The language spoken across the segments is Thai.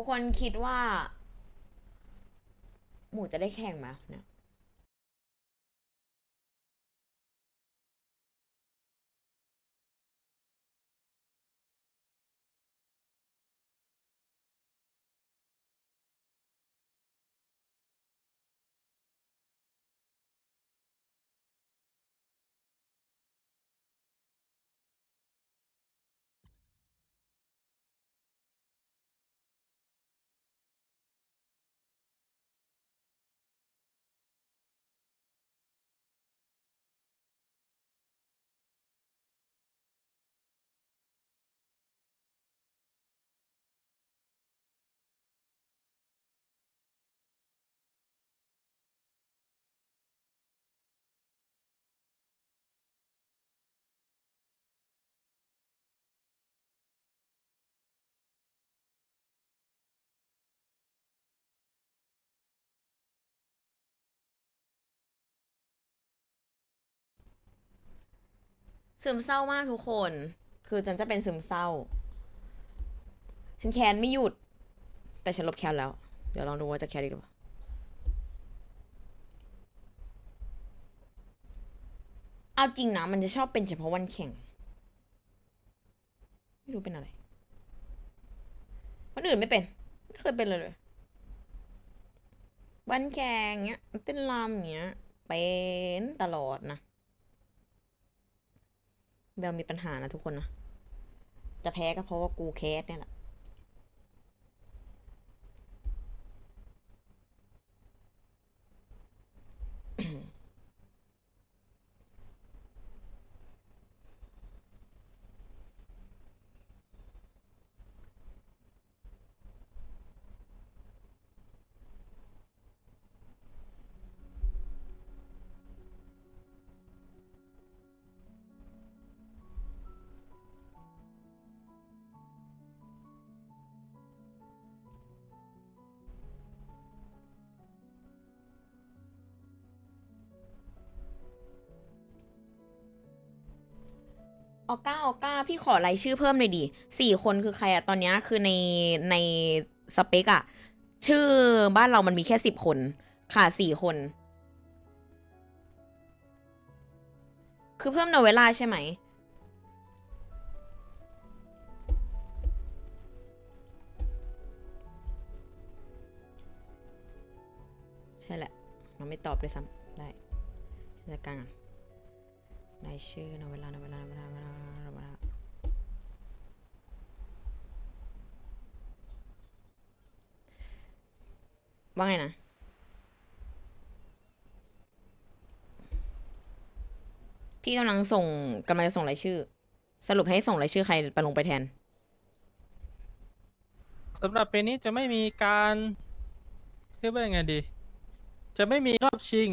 ทุกคนคิดว่า หมูจะได้แข่งไหมเนี่ย ซึมเศร้ามากทุกคน คือฉันจะเป็นซึมเศร้า ฉันแค้นไม่หยุด แต่ฉันลบแค้นแล้ว เดี๋ยวลองดูว่าจะแค้นอีกหรือเปล่าเอาจริงนะ มันจะชอบเป็นเฉพาะวันแข่ง ไม่รู้เป็นอะไรวันอื่นไม่เป็น ไม่เคยเป็นเลยเลยวันแข่งเงี้ยเต้นรำเงี้ย เป็นตลอดนะ เบลมีปัญหานะทุกคนนะ จะแพ้ก็เพราะว่ากูแคสเนี่ยแหละ พี่ขอรายชื่อเพิ่มหน่อยดิสี่คนคือใครอะตอนนี้คือในในสเปกอะชื่อบ้านเรามันมีแค่สิบคนค่ะสี่คน คือเพิ่มโนเวล่าใช่ไหมใช่แหละ มันไม่ตอบด้วยซ้ำได้จัดการก่อนรายชื่อโนเวลานเวลานเวลาโนเวลาโนเวลาว่าไงนะพี่กำลังส่งกำลังจะส่งรายชื่อ สรุปให้ส่งรายชื่อใครไปลงไปแทนสำหรับปีนี้จะไม่มีการเรียกว่ายังไงดี จะไม่มีรอบชิง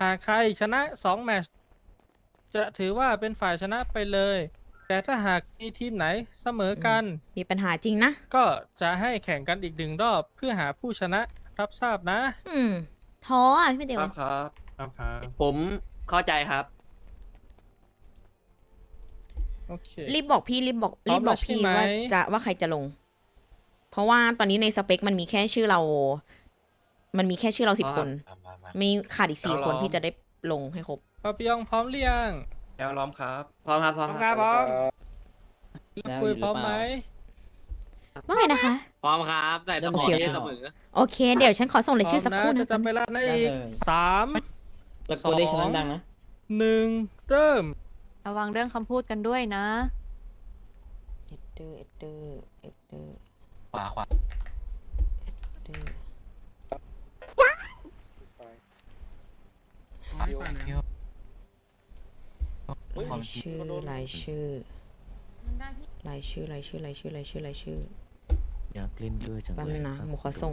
หากใครชนะสองแมตช์จะถือว่าเป็นฝ่ายชนะไปเลย แต่ถ้าหากมีทีมไหนเสมอกัน มีปัญหาจริงนะ ก็จะให้แข่งกันอีกหนึ่งรอบเพื่อหาผู้ชนะ รับทราบนะ อืมท้ออะพี่เดียวครับครับ ครับครับผมเข้าใจครับ โอเค รีบบอกพี่รีบบอกพร้รีอมบบอกแล้วใช่พี่ไหม ว่าจะว่าใครจะลง เพราะว่าตอนนี้ในสเปคมันมีแค่ชื่อเรา มันมีแค่ชื่อเราสิบคน มามามามีขาดอีกสี่เอาคนลองพี่จะได้ลงให้ครบ ปาปิยองพร้อมหรือยังแล้วล้อมครับ พร้อมครับพร้อมพร้อมครับพร้อมแล้วคุยอยู่หรือพร้อมเปล่าไหม ว่าไงนะคะ พร้อมครับใส่สมโอองเค ที่ค่ะเสมอโอเค เดี๋ยวฉันขอส่งรายชื่อสักครู่พร้นะมจะจำเวลานะอีกได้เลยสามตะโกนได้ฉันดังๆนะ หนึ่งเริ่ม ระวังเรื่องคำพูดกันด้วยนะ เอ็ดเดอร์เอ็ดเดอร์เอ็ดเดอร์ขวาขวาเอ็ดเดอร์รายชื่อรายชื่อรายชื่อรายชื่อรายชื่อรายชื่อรายชื่อ อยากเล่นด้วยจังแป๊บเลยนึงนะครับหมูขอส่ง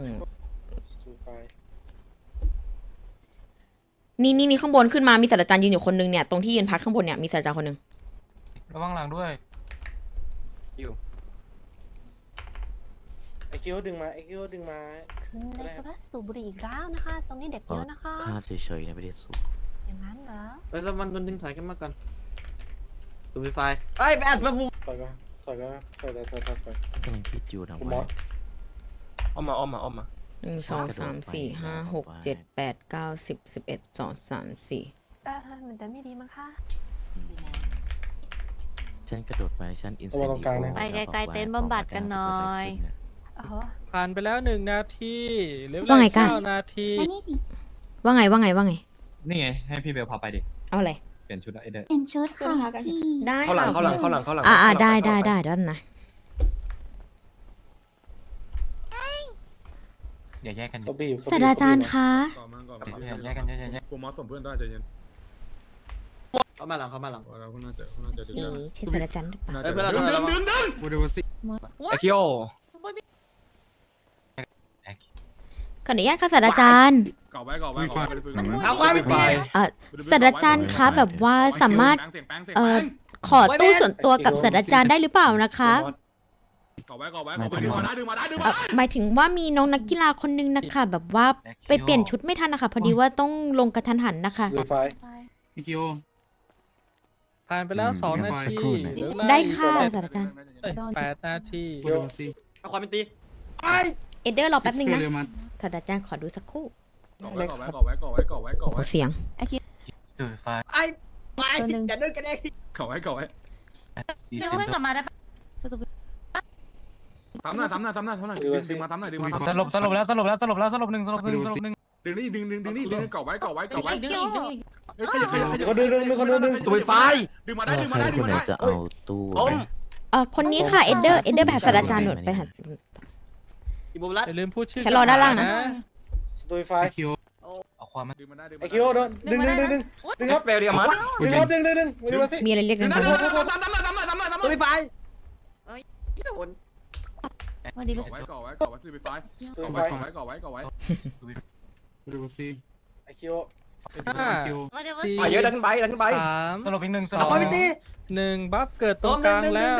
นี่นี่นี่ข้างบนขึ้นมามีศาสตราจารย์ยืนอยู่คนนึงเนี่ยตรงที่ยืนพักข้างบนเนี่ยมีศาสตราจารย์คนหนึ่งระวังหลังด้วย ไอคิวดึงมาไอคิวดึงมาในกระสูบบุหรี่อีกแล้วนะคะ ตรงนี้เด็กเยอะนะคะ คาดเฉยๆนะไม่ได้สูบอย่างนั้นเหรอเอ้ยแล้วมันมันดึงถอยกันมาก่อนดูไฟไฟเอ้ยแบดมาบุมถอยก่อน ถอยก่อนถอยถอยถอยถอยถอยกำลังคิดอยู่นะคุณหมอว่าอ้อมมาอ้อมมาอ้อมมาหนึ่งสองสามสี่ห้าหกเจ็ดแปดเก้าสิบสิบเอ็ดสองสามสี่เออมันจะไม่ดีมั้งคะฉันกระโดดไปฉันอินเซนระวังตรงกลางนะไปไกลๆเต็นท์บำบัดกันหน่อยโอ้โหผ่านไปแล้วหนึ่งนาทีเหลือเวว่าลาไงอีกกันเก้านาทีว่าไงว่าไงว่าไง นี่ไงให้พี่เบลพาไปดิ เอาอะไรเป ลี่ยนชุดไอเดอร์เป็นชุดค่ะพี่ ได้เข้าหลังค่ะเข้าหลังเข้าหลังเข้าหลังอ่าอ่าเข้าหลังได้เข้าหได้ลังได้เดี๋ยวนะอย่าแยกกันเขาบีบเขบีบศาสตราจารย์คะก่อนมาก่อนอย่าแยกกันอย่าแยกกันกูมอสสมเพื่อนได้ใจเย็นเข้ามาหลังเข้ามาหลังเราก็น่าจะน่าจะดึงเอ๋ใช่ศาสตราจารย์หรือเปล่าน่าเอ้จะยเพื่อนเราดึงเราดึงดึงบูดูสิไอคิโอขออนุญาตค่ะศาสตราจารย์ เก่าไว้เก่าไว้เก่าไว้ไปเลยเอาความเป็นไฟเอ่อศาสตราจารย์คะแบบว่าสามารถเสียงแป้งเสียงเอ่แป้องขอตู้ส่วนตัวกับศาสตราจารย์ได้หรือเปล่านะคะ เก่าไว้เก่าไว้เก่าไว้ดึงมาได้ดึงมาได้ดึงเอ่มาอได้หมายถึงว่ามีน้องนักกีฬาคนนึงนะคะ แบบว่าไปเปลี่ยนชุดไม่ทันนะคะ พอดีว่าต้องลงกระทันหันนะคะดูไฟพี่คิว ผ่านไปแล้วสองนาทีเหลือเวลาได้อีกค่ะ ศาสตราจารย์เอ้ยแปดนาทีบูดูสิเอาความเป็นตี เอเดอร์รอแป๊บนึงนะเร็วมาศาสตราจารย์ขอดูสักครู่ เก่าไว้เก่าไว้เก่าไว้เก่าไว้เก่าไว้เก่าโอ้โหไว้เสียง ดูไฟไอ้ไอ้ตัวหนึ่งอย่าดึงกันเองเก่าไว้เก่าไว้ดีเดี๋ยวเซนเพื่อนกลับมาได้ปะทำหน้าทำหน้าทำหน้าทำหน้าดึงดึงมาทำหน้าดึงมาทำหสน้ารุปสรุปแล้วสรุปแล้วสรุปแล้วสรุปหนึ่งสรุปหนึ่งสรุปหนึ่งดึงนี่ดึงดึงดึงนี่ดึงเก่าไว้เก่าไว้เก่าไว้ดึงอีกดึงอีกดึงอีกเฮ้ยขยับขยับขยับคนดึงดึงมีคนดึงดึงตัวไฟดึงมาได้ดึงใคมารได้ดึคงนมาไหนได้จะเอาตู้ล้มเอ่อคนนี้ค่ะเอเดอร์เอเดอร์ไปหาศาสตราจารย์หนุนไปหา อีโบลัสอย่าลืมพูดชื่อฉันรอด้านล่างนะ ดูไฟไอคิวเอาความมันดึงมาได้ดึงไอคิวโดนดึงดึงดึงดึงดึงเอครับสเปลเดียมันดึงครับดึงดึงดึงมาดูมาสิมีอะไรเรียกดึกังนได้บ้างดึงได้ทำหน้าทำหน้าทำหน้าทำหน้าทำหน้าตัวไฟเอ้ยโดนวันนี้เก่าไว้เก่าไว้เก่าไว้คือไฟดูเก่าไฟไว้เก่าไว้เก่าไว้เก่าไว้บูดูสิไอคิวห้าคิวมาเดี๋ยวสี่ไปเยอะดันขึ้นไปดันขึ้นไปสามสรุปอีกหนึ่งสสรุอปงความเป็นตีหนึ่งบัฟเกิดตรงกลางแล้ว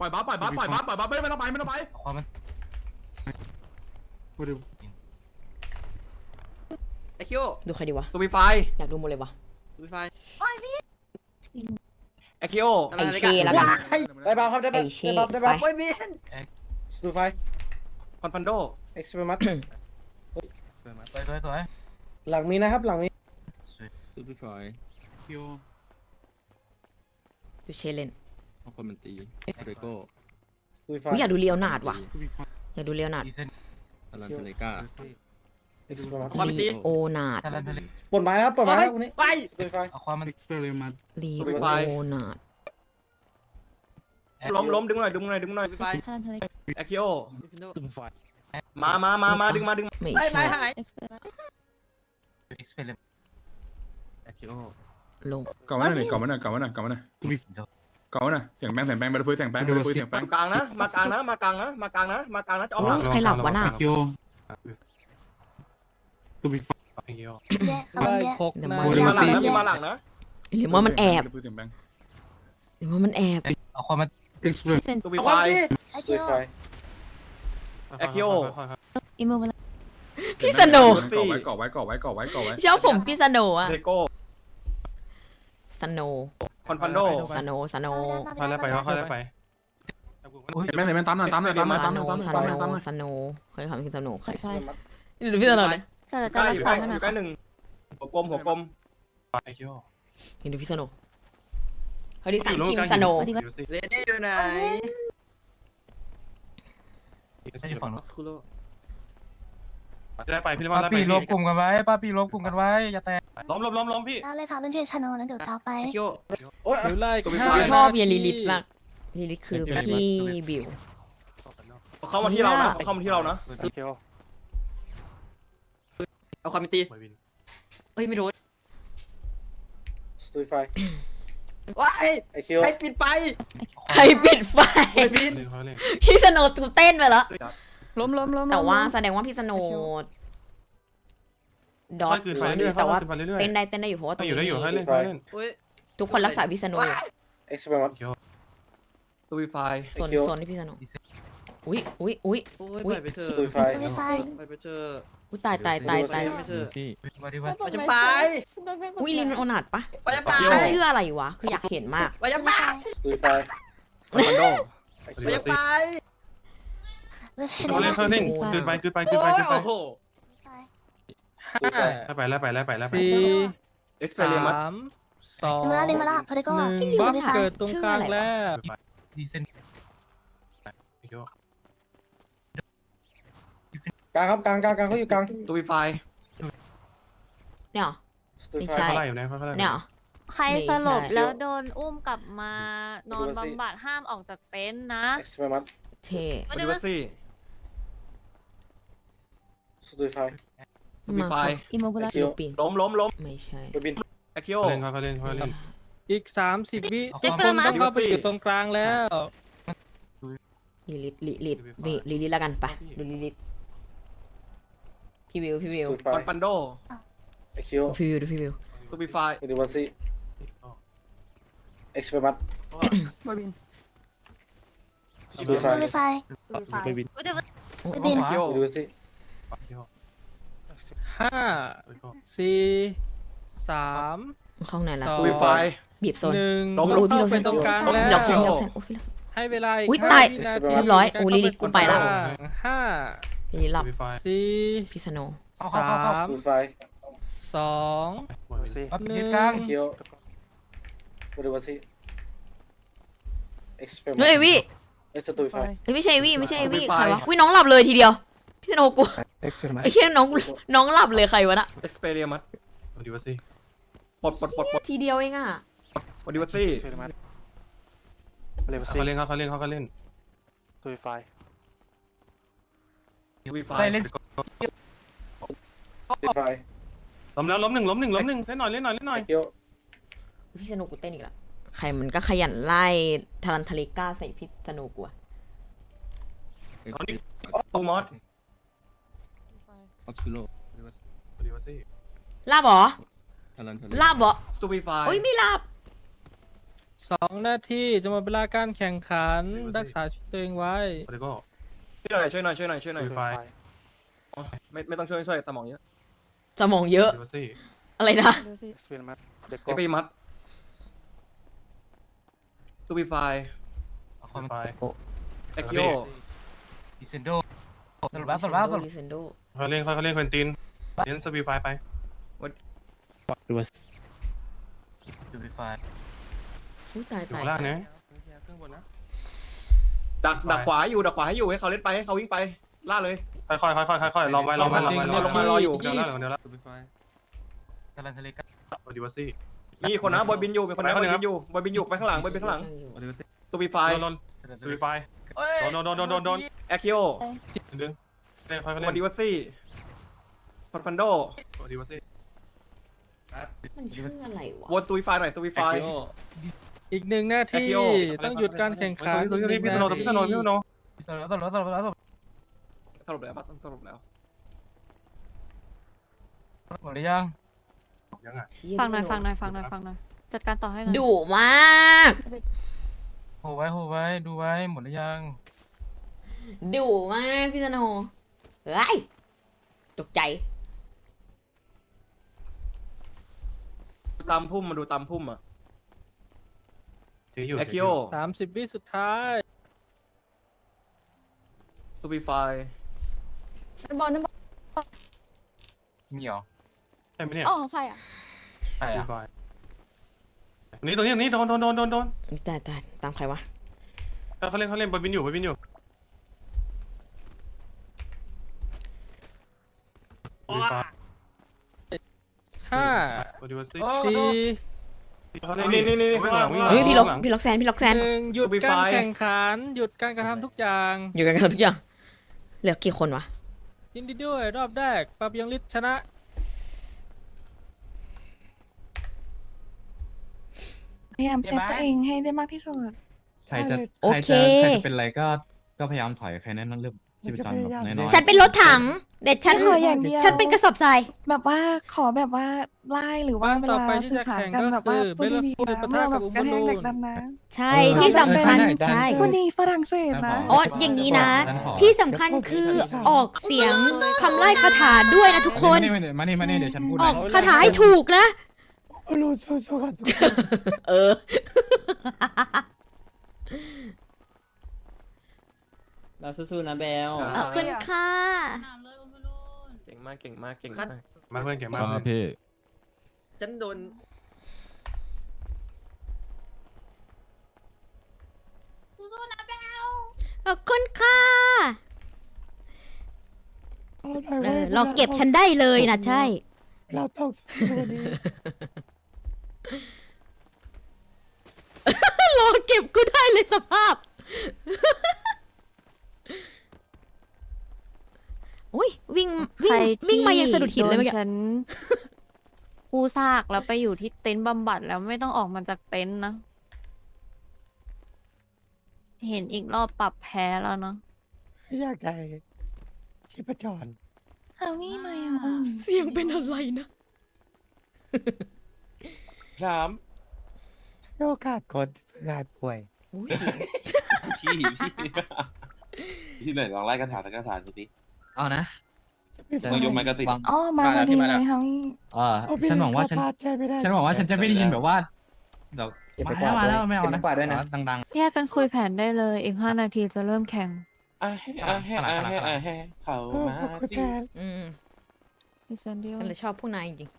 ปล่อยบัฟปล่อยบัฟปล่อยบัฟปล่อยบัฟไม่ไม่ต้องไปไม่ต้องไปเอาความมันบูดู ไอคิโอดูใครดีวะตัวไฟอยากดูหมดเลยวะตัวไฟไอคิโอไอเชละกัน ได้บ้าครับได้บ้าไอเช่ได้บ้าได้บ้าโอ้ยมีนดูไฟคอนฟันโดเอ็กซ์เพร์มัตสวยสวยสวยหลังมีนะครับหลังมีดูพี่ฟอยคิวดูเชเลนเอาคนมันตีเรโก้ดูไฟอุ๊ยอยากดูเลียวนาดว่ะดูพี่ฟอยอยากดูเลียวนาดดีเซนอลันเทเลกา เอ็กซ์เพร์มัตความเป็นตีลีโอนาดอลันเทเลปลดไม้นะครับปลดไม้ครับคนนี้ไปดูไฟเอาความมันเอ็กซ์เพร์มันลีดูไฟโอนาดล้มล้มดึงหน่อยดึงหน่อยดึงหน่อยไฟท่านทะเลไอคิโอดูไฟมามามามาดึงมาดึงไม่ไม่ใช่ไม่หายเอ็กซ์เพรสเอ็กซ์เพร์ไอคิโอลงเก่าไว้หน่อยเก่าไว้หน่อยเก่าไว้หน่อยเก่าไว้หน่อยดูพี่เก่าไว้หน่อยเสียงแป้งเสียงแป้งไปเลยเสียงแป้งไปเลยเสียงแป้งกลางนะมากลางนะมากลางนะมากลางนะมากลางนะจะเอาหลังใครหลับวะน่ะ คิวดูพี่ฟอยคิวแยกได้เขาแยกหกเดี๋ยวนามามีทีมาหลังนะมีมาหลังนะหรือว่ามันแอบเสียงแป้งหรือว่ามันแอบเอาความมันเอ็กซ์เพร์ตัวไฟไอดูคิวไฟไอคิโออีโมมาแล้วพี่สโนว์เก่าไว้เก่าไว้เก่าไว้เก่าไว้เก่าไว้ชอบผมพี่สโนว์อะเลโก้สโนว์คอนฟันโดสโนว์สโนว์ค่อยไปค่อยไปแม่ไหนแม่ตามหน่อยตามหน่อยตามหน่อยสตามหโนน่อยตามหน่อยว์สตามโนหน่อยตามหน่อยว์สโนว์เคยทำพี่สโนว์เคยใช่หรือพี่สโนว์เลย ศาสตราใกจารล้ย์อรักยู่ษาใกล้กันหน่ออยยู่ใกล้หนึ่งหัวกลมหัวกลมไอคิวเห็นดูพี่สโนว์เขาดิสั่งคิงสโนว์ปฏิบัติเรดี้อยู่ไหนฉันอยู่ฝั่งนู้นคุโรได้ไปพี่ป้าปีรวมกลุ่มกันไว้ป้าปีรวมกลุ่มกันไว้ อย่าแตกล้มล้มล้มล้มพี่ ได้เลยค่ะเรื่องที่ชาโนนั้นเดี๋ยวตามไป ไอคิโอโอ้ยเหลือเวลาอีกตัวพี่ห้าไฟชอบนาทีเยนลิลิตมากลิลิตคือพี่บิว เข้ามาที่เรานะเข้ามาที่เรานะคิว เอาความเป็นตีเฮ้ยไม่โดนดูไฟว้ายไอคิวใครปิดไปใครปิดไฟเฮ้ยพี่พี่สโนว์ตูเต้นไปแล้ว ล้มล้มล้มแต่ว่าแสดงว่าพี่สโนว์ดอทแต่ว่าเต้นได้เต้นได้อยู่เพราะว่าตรงนี้ดูไฟเฮ้ยทุกคนรักษาพี่สโนว์เอ็กซ์เพร์มัตตัวไฟส่วนไอ้คิวส่วนที่พี่สโนว์อุ้ยอุ้ยอุ้ย โอ้ยอุ๊ไปยไปเถอะดูไฟไม่ไปไปไปเถอะ อุ้ยตายตายตายตายไปเถอะบริวัติไปจะไปอุ้ยลินโอนาดปะไปจะไปมันชื่ออะไรวะคืออยากเห็นมากไปจะไปดูไฟคอนฟันโดไอคิไปวจะไปเขาเล่นเขาเล่นเกินไปเกินไปโอ้ยโอ้โหห้าไปแล้วไปแล้วไปแล้วไปสี่เอ็กซ์เพรียมัสามสองมาเดมาละพอดีก็หนึ่งที่อยู่บัฟในค่ะเกิดตรงกลางแล้วดีเซน กลางครับกลางกลางกลางเขาอยู่กลางตูบีไฟเนี่ยเหรอสตูไม่ไฟใช่ เขาไล่อยู่นะเขาไล่เนี่ยเหรอ ใครไม่สลบใช่แล้วโดนอุ้มกลับมานอนบำบัดห้ามออกจากเต็นท์นะเอ็กซ์เพรียมัตเท่บอดี้วัซี่สตูไฟตูบีไฟอิโมบุไอระคิว ปินล้มล้มล้มไม่ใช่เบบินแอคิโอเล่นเขาเล่นเขาเล่น อีกสามสิบวิเอาทุกคนต้องเข้าไปอยู่ตรงกลางแล้ว ลิลิตลิลิตลิลิลิตแล้วกันไปดูลิลิต พี่วิวพี่วิวสตูไฟคอนฟันโดไอคิวพี่วิวดูพี่วิวตูบีไฟบอดี้วันซี่เอ็กซ์เพรียมัตสตูไฟตูบีไฟไปวินบินแอคิโอบอดี้วันซี่ห้าสี่สามข้างไหนล่ะสองตูบีไฟ บีบโซนหนึ่งล้มโอ้ยพี่เข้าเราไปเส้นตรงกลางล้มแล้หยอกวเส้นหยอกเส้นโอ้ย ให้เวลาอีกอุ๊ยห้าตายวินาทีเรียบร้อยในการโอ้ลิลิตกูไปละเข้า ตรงกางห้าลิลิตหลับสี่พี่สโนว์สามสตูไฟสองปั๊บหนึ่ยืงนกลางไอคิวบอดี้วันซี่เอ็กซ์เพรียมัตเฮ้ยวิเอ็กซ์สตูไฟเฮ้ยไม่ใช่วิไม่ใช่วิไม่ไปใครวะวิน้องหลับเลยทีเดียวพี่สโนว์กูเอ็กซ์เพรียมัตไอ้เหี้ยน้องน้องหลับเลยใครวะน่ะเอ็กซ์เพรียมัตดีว่าสิปลดปลดปลดปลดทีเดียวเองอะบอดี้วัซี่เขาเล่นเขาเล่นเขาเล่นตูบีไฟ ได้เล่นสตูไฟล้มแล้วล้มหนึ่งล้มหนึ่งล้มหนึ่งเล่นหน่อยเล่นหน่อยเล่นหน่ไออยคิวพี่สโนว์กูเต้นอีกแล้วใครมันก็ขยันไล่ทารันทาเลก้าใส่พี่สโนว์กูอะตูมอสดีว่าสิลาบเหรอลาบเหรอสตูบีไฟโอ้ยไม่ลาบสองนาทีจะหมดเวลาการแข่งขันรักษาชีวิตตัวเองไว้โอริโก้ ช่วยหน่อยช่วยหน่อยช่วยหน่อยช่วยหน่อยดีไฟอ๋อไม่ไม่ต้องช่วยช่วยสมองเยอะสมองเยอะดีว่าสิอะไรนะเอ็กซ์เพรียมัตตูบีไฟเอาความไฟแอคิโอดีเซนโดสรุปแล้วสรุปแล้วสรุปลิเซนโดเขาเล่นเขาเล่นควินตินเล่นสปีไฟไปดูบีไฟอุ้ยตายอยู่ตายล่างตายนะเครื่องบนนะ ดักดักขวาอยู่ดักขวาให้อยู่ให้เขาเล่นไปให้เขาวิ่งไปล่าเลยค่อยค่อยค่อยค่อยค่อยลองไว้ลองไว้ลองไว้ลงมารออยู่เดี๋ยวแล้วเดี๋ยวแล้วกำลังทะเลกันดีว่าสิมีคนนะบอยบินอยู่มีคนนะไปบคอนยหนึ่งบินอยู่บอยบินอยู่ไปข้างหลังบอยบินข้างหลังตูบีไฟโดนสปีไฟโดนโดนโดนโดนโดนแอคิโอดึงเล่นค่อยบเล่อนดี้วัซี่ฟอนฟันโดดีว่าสิมันชื่ออะไรวะวนตูบีไฟหน่อยตูบีไฟ อีกหนึ่งนาที Akio ต้องหยุดการแข่งขันพี่พี่พี่โนพี่โนพี่โนสรุปแล้วสรุปแล้วสรุปแล้วสรุปสรุปแล้วปะสรุปแล้วหมดหรือยังยังไงเชี่ยฟังหน่อยฟังหน่อยฟังหน่อยฟังหน่อยจัดการต่อให้หน่อยดุมากโหไว้โหไว้ดูไว้หมดหรือยังดุมากพี่สโนว์เฮ้ยตกใจตามพุ่มมาดูตามพุ่มอะ ถืออยู่แอคิโอสามสิบวิสุดท้ายตูบีไฟบอลนั่นบอลมีเหรอใช่ไหมเนี่ยอ๋อใครอะใช่ดีอะไฟนี่ตรงนี้ตรงนี้โดนโดนโดนโดนโดนตายตายตามใครวะ เขาเล่นเขาเล่นบอลบินอยู่บอลบินอยู่ดีไฟห้าดีว่าสิสี่เขาเล่ นนี่นี่นี่ข้างหลังวิ่งหลัง เฮ้ยพี่ล็อกพี่ล็อกแซนพี่ล็อกแซนหนึ่งหยุดการแข่งขัน หยุดการกระทำทุกอย่าง อยู่กันกันทุกอย่างเหลือกี่คนวะยินดีด้วยรอบแรกปาบยังลิศชนะ พยายามเซฟตัวเองให้ได้มากที่สุด ใครจะโอใครเค จะใครจะเป็นอะไรก็ก็พยายามถอยใครแน่นอนเรื่อง ชีวิตจรแบบน้อยๆ ฉันเป็นรถถัง เด็ดฉันขออย่างเดียว ฉันเป็นกระสอบทราย แบบว่าขอแบบว่าไล่หรือว่าบ้านเวต่อลาไปที่สื่อจะสารแข่งกันก็แบบว่าคือพูดดีๆ Battlefield นะปะเมื่ทะอกัแบบบกระแทก Umbro เด็กดันนะ ใช่ เออที่สำคัญได้ได้ใช่ พูดดีฝรั่งเศสนะ อ๋ออย่างนี้นะ ที่สำคัญคือออกเสียงคำไล่คาถาด้วยนะทุกคน มานี่มานี่มานี่เดี๋ยวฉันพูดออกให้คาถาให้ถูกนะเออร เราสู้ๆนะเบล ขอบคุณค่ะเก่งมากเก่งมากเก่งมาก มาเพื่อนเก่งคมากรับพี่ ฉันโดนขอบคุณค่ะเออลองเก็บฉันได้เลยนะใช่ เราต้องสู้นี้รอเก็บกูได้เลยสภาพ อุ้ยวิ่งใควิ่งรวิ่งมายังสะดุดหินเลยโดเมื่อกี้ฉันกู้ซากแล้วไปอยู่ที่เต็นท์บำบัดแล้วไม่ต้องออกมาจากเต็นท์นะ เห็นอีกรอบปรับแพ้แล้วเนาะอยากได้ชีพจรเอาวี่มายังอะเสียงเป็นอะไรนะสามโอกาสคนงานป่วยอุ๊ยพี่ พี่พี่หน่อยลองไล่คาถาสักคาถาดูสิเอานะต้องยกไม้กระสิบ วางอ๋อมาพอดีเลยค่ะวี่ เออฉันหวังว่าฉันใช่ไม่ได้ ฉันหวังว่าฉันจะไม่ได้ยินแบบว่าแบบเก็บไปมาแล้วมาแล้วกวาดด้วยไม่เอานะเก็บไปกวาดด้วยนะขอดัง แยกกันคุยแผนได้เลย อีกห้านาทีจะเริ่มแข่งอะอะแฮ่อะแฮ่อะแฮ่เขาเออมาขอบคุณสิ แทนอืมดิฉันเดียวฉันเลยชอบผู้นายจริง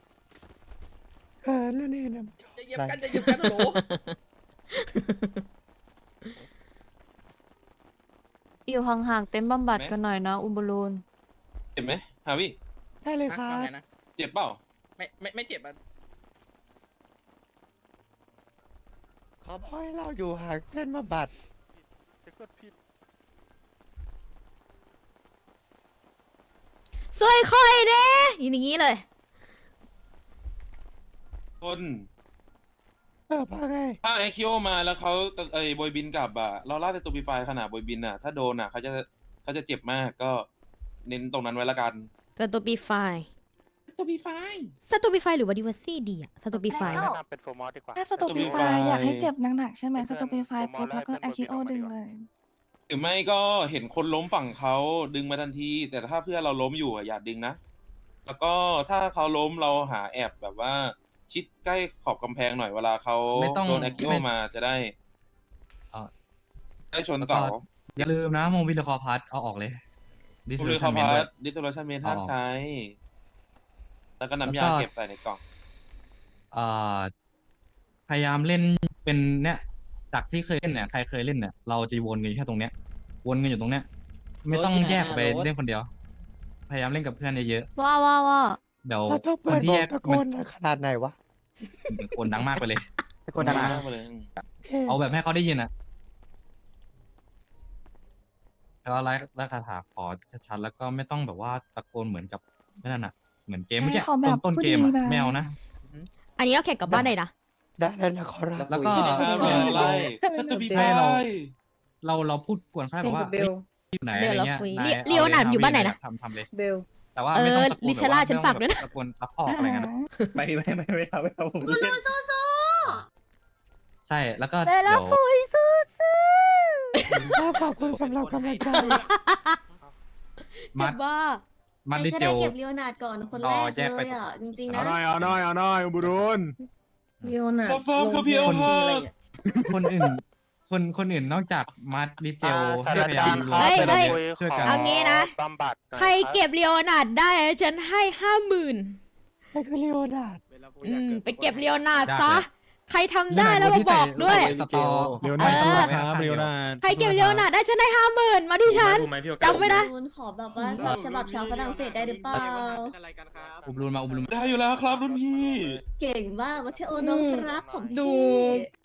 เออนั่นนี่นะจบจะเหยียบกันจะเหยียบกันโหล อยู่ห่างๆเต็นท์บำบัดกันหน่อยนะ อุบลูนเจ็บไหมฮาวิได้เลยครับเจ็บเปล่าไม่ไม่ไม่เจ็บอะขอบอกให้เราอยู่ห่างเส้นบำบัดๆสวยคอยเด้อย่างนี้เลย คน เออพังไงถ้าไอคิโอมาแล้วเขาเอ้ยบอยบินกลับอะเราล่าแต่ตัวปีไฟขนาดบอยบินอะ ถ้าโดนอะเขาจะเขาจะเจ็บมากก็เน้นตรงนั้นไว้ละกันสตูปีไฟตัวปีไฟ สตูปีไฟหรือว่าดิวซี่ดีอะสตูปีไฟแล้วเป็นโฟมอสดีกว่า ถ้าสตูปีไฟอยากให้เจ็บหนักๆใช่ไหมสตูปีไฟเพชรแล้วก็อาคิโอดึงเลย หรือไม่ก็เห็นคนล้มฝั่งเขาดึงมาทันที แต่ถ้าเพื่อนเราล้มอยู่อะอย่าดึงนะ แล้วก็ถ้าเขาล้มเราหาแอบแบบว่า ชิดใกล้ขอบกำแพงหน่อยเวลาเขาไม่ต้องโดนแอคคิโอไม่ มาจะได้เอ่อ ได้ชนแล้วก็เสาอย่าลืมนะโมบิลคอพัทเอาออกเลยคุณลือ Dissolution คา Ment พาด้วยร์ดิสโทรชันเมนห้ามอ๋อใช้ แล้วก็แล้วน้ำก็ยาเก็บใส่ในกล่องเอ่อพยายามเล่นเป็นเนี่ยจากที่เคยเล่นเนี่ยใครเคยเล่นเนี่ยเราจะวนกันอยู่แค่ตรงเนี้ย วนกันอยู่ตรงเนี้ย ไม่ต้องแยกไปเล่นคนเดียว พยายามเล่นกับเพื่อนเยอะว่าว่าว่าๆ เดี๋ยวเราต้องคเปินดที่บอแยกกตะโกมันนขนาดไหนวะคนดังมากไปเลย ตะโกนดังมมากไปเลยโอเคเอาแบบให้เขาได้ยินอะแล้วไล่ไล่คาถาขอชัดๆแล้วก็ไม่ต้องแบบว่าตะโกนเหมือนกับนั่นน่ะ เหมือนเกมเมื่อกี้ให้เขาแบบต้นพูดเกมอะดีๆนะไม่เอานะ อันนี้เราแข่งกลับบ้านได้นะได้แล้วนะขอรับแล้วก็ไม่ได้เออเราสตูปีไฟใช่เราเราเราพูดกวนเขาได้แบบว่าเฮ้ยอยู่ไหนอะไรเงี้ยเบลละฟรีนายเลียวหนามอยู่บ้านไหนนะทำทำเลยเบล แต่ว่าเอไม่อต้องตะโกนลิชาร่าฉันฝากด้วยนะ ตะโกนรับออกอะไรเงี้ยนะไม่ไม่ไม่ไม่เอาไม่เอาผมเล่นใช่แล้วก็เบลเดี๋ล่ายวฟุยสู้ขอบคุณสำหรับกำลังใจมัดว่ามัดดิเจลเก็บเลียวนาดก่อนคนต่แรอกแยกไปเลยอะจริงๆเอานะหน่อยเอาหน่อยเอาหน่อยอุบุรุนเลียวนาดฟอร์มคือพีเอลฮาร์ดคนอื่น คนคนอื่นนอกจากมัดดิเจลอ่าให้พยายามศาสตราจารย์ลครับงเฮ้ยช่วยกัน เอางี้นะ บำบัดหน่อยใครบเก็บเลียวนาดได้ฉันให้ห้าหมื่นนั่นคือลีโอนาร์ดอืมไปเก็บเลียวนาดได้ซะเลย ใครทำได้แล้วมาบอกด้วย สตอเร็วเอนาอครับเร็วนาใครเก็บเลียวนาดได้ฉันได้ห้าหมื่นมาที่ฉัน จำไว้นะขอแบบว่าแบบฉบับชาวฝรั่งเศสได้หรือเปล่าอุบลูนมาอุบลูนมาได้อยู่แล้วครับรุ่นพี่ เก่งมากวัชโอน้องรักของพี่ดู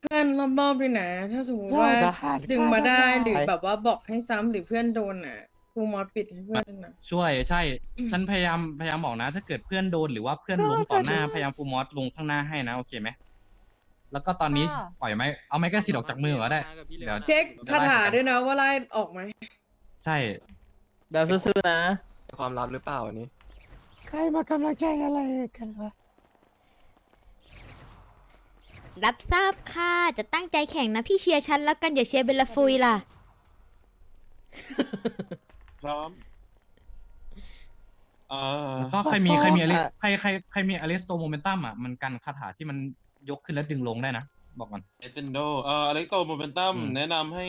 เพื่อนรอบๆด้วยนะ ถ้าสมมติเราว่าจะหารดึงมาได้หรือค่าแบบว่าบอกให้ซ้ำหรือเพื่อนโดนอะครูมอสปิดให้เพื่อนนะช่วยใช่ ฉันพยายามพยายามบอกนะ ถ้าเกิดเพื่อนโดนหรือว่าเพื่อนล้มต่อหน้าพยายามฟูมอสลงข้างหน้าให้นะโอเคไหม แล้วก็ตอนนี้ค่ะ ปล่อยไหมเอาไม้กระสินออกจากมือก็ได้ เดี๋ยว เช็คคาถาด้วยนะว่าไล่ออกไหมใช่เบลสู้ๆนะ ความลับหรือเปล่าอันนี้ ใครมากำลังใจอะไรกันวะรับทราบค่ะ จะตั้งใจแข่งนะพี่เชียร์ฉันแล้วกันอย่าเชียร์เบลลาฟุยล่ะ พร้อมอ่าแล้วก็ใครมีใครมีอลิสอะใครใครใครมีอลิสโตโมเมนตัมอะมันกันคาถาที่มัน ยกขึ้นแล้วดึงลงได้นะ บอกก่อน เอเจนโดเอ่ออเล็กโตโมเมนตัมอืม แนะนำให้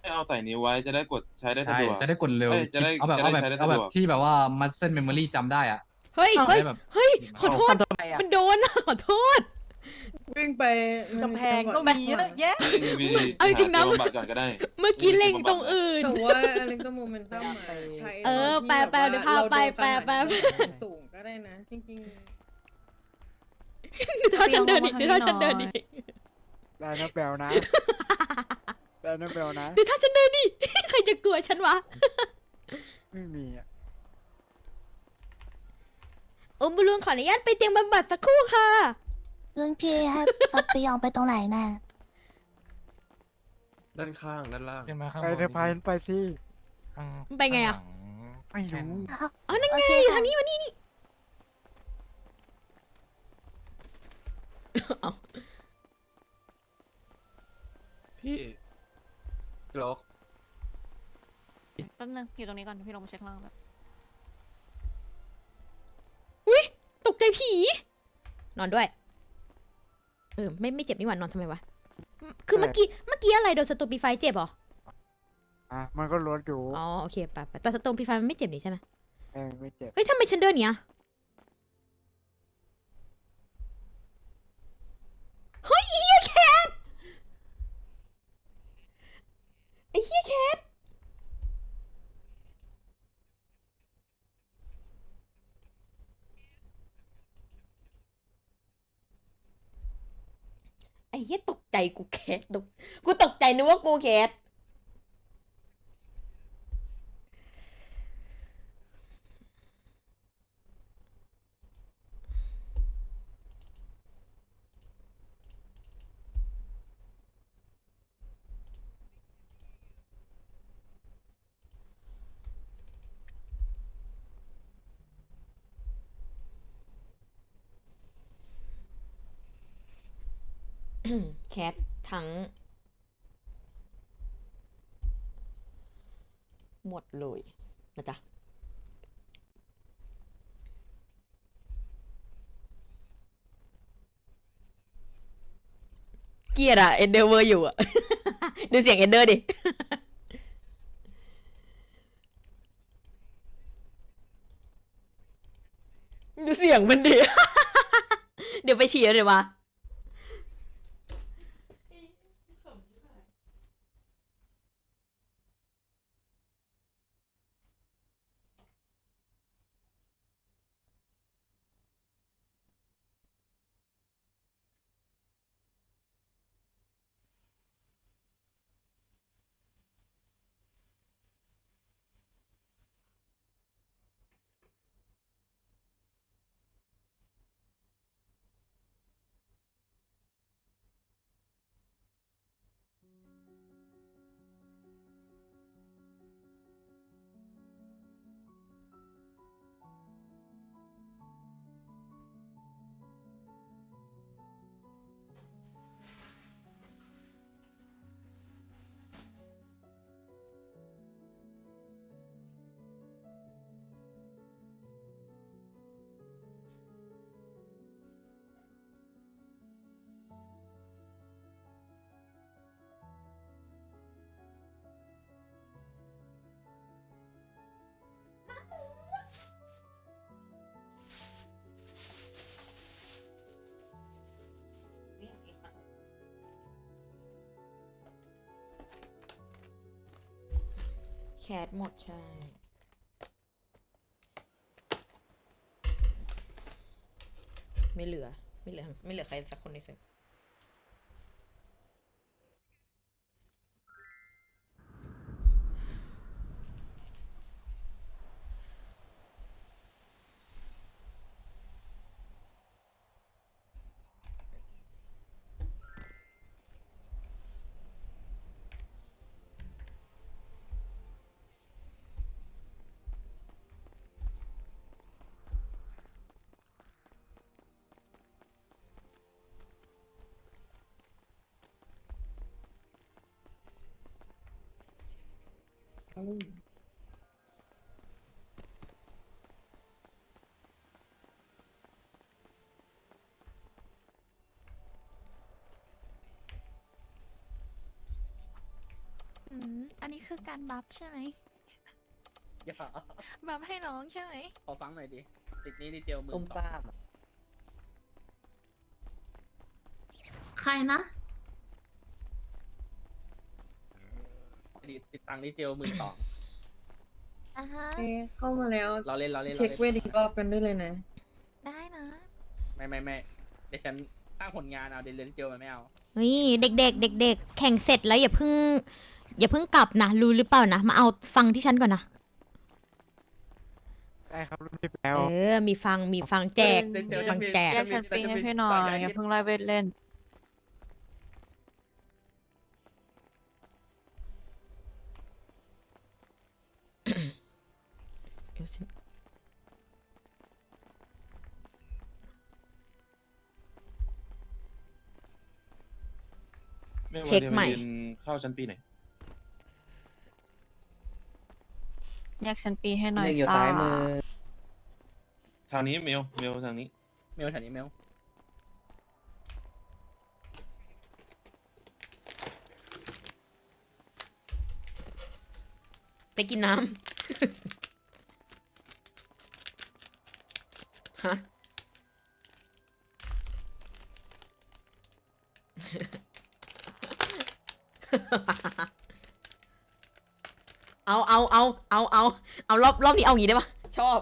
ให้เอาใส่นิ้วไว้จะได้กดใช้ได้สะใช่ดวก จะได้กดเร็วอ้ยจะได้เอาแบบจะเอาได้แบบใช้ได้เอาแบบสะดวก ที่แบบว่ามัดเส้นเมมโมรี่จำได้อะเฮ้ยเอาเฮ้ยได้แบบ เฮ้ยขอโทษมันโดนอะขอโทษ วิ่งไปกำแพงก็มีเยอะแยะ มีเอาจริงๆนะหาตัวบำบัดก่อนก็ได้ เมื่อกี้เล็งตรงอื่น แต่ว่าอะไรก็โมเมนตัมอะใช้เออที่แปลแปลบบเดี๋ยวพาไปรโนแปลแปลขนาดนี้สูงก็ได้นะ จริง ดูท่าฉันเดินดิดูท่าฉันเดินดิได้นะแปลวนะได้นะแปลวนะดูท่าฉันเดินดิใครจะกลัวฉันวะ ไม่มีอะโอมบุรุนขออนุญาตไปเตียงบำบัดสักครู่ค่ะ รุ่นพี่ให้ไปยองไปตรงไหนน่ะด้านข้าง ด้านล่าง ขึ้นมาข้างไปบนเธอพายฉันไปสิข้างไปไงอะ ข้างหลังไม่รู้อ๋อนั่นไงโอเคอยู่ค่ะทางนี้มานี่นี่ เอาพี่ล็อกแป๊บนึงอยู่ตรงนี้ก่อนเดี๋ยวพี่ลงมาเช็คข้างล่างแบบอุ้ยตกใจผี นอนด้วย เออ ไม่ไม่เจ็บนี่หว่านอนทำไมวะ คือเมื่อกี้เมื่อกี้อะไรโดนสตูปีไฟเจ็บเหรอ อะมันก็ลดอยู่อ๋อ โอเคไปไปแต่สตูปีไฟมันไม่เจ็บนี่ใช่ไหมเออไม่เจ็บ เฮ้ยทำไมฉันเดินอย่างเนี้ยเฮ้ยไอ้เฮียแคทไอ้เฮียแคทไอ้ เฮียตกใจกูแคสตกกูตกใจนึกว่ากูแคส แค ทั้ง หมดเลยนะจ๊ะเกียดอะเอนเดอร์เวอร์อยู่อะดูเสียงเอนเดอร์ดิดูเสียงมันดิ เดี๋ยวไปฉี่แล้วเดี๋ยวม แคทหมดใช่ ไม่เหลือ ไม่เหลือ ไม่เหลือใครสักคนในเซต อืมอันนี้คือการบัฟใช่ไหม อย่าบัฟให้น้องใช่ไหม ขอฟังหน่อยดิติดนี้ดีเจลมือตุ้มสอง ตาม ใครนะ ติดติดตังค์ดีเจลมือสองอ่าฮะเอ๊ะเข้ามาแล้ว เราเล่นเราเล่นเช็คราเวล่นทอีกรอบกันด้วยเลยนะ ได้นะไม่ไม่ไม่เดี๋ยวฉันสร้างผลงานเอาเดี๋ยวเล่นเจลมันไม่เอาเฮ้ยเด็ก ๆ เด็ก ๆ แข่งเสร็จแล้วอย่าเพิ่ง อย่าเพิ่งกลับนะรู้หรือเปล่านะมาเอาฟังที่ฉันก่อนนะได้ครับรุ่นพี่แปลเออมีฟังมีฟังแจกเดี๋ยวเดี๋ยวมีฟังแจก แยกชั้นปีให้พี่หน่อยอย่าเพิ่งไล่เวทเล่น ไม่ว่าเช็คดี๋ยวใหม่เรียนเข้าชั้นปีไหน แยกชั้นปีให้หน่อยเล็งอยู่จ้าซ้ายมือ ทางนี้เมล เมลทางนี้ เมลแถวนี้เมลไปกินน้ำ ฮะเอาเอาเอาเอาเอาเอารอบรอบนี้เอาอย่างงี้ได้ปะชอบ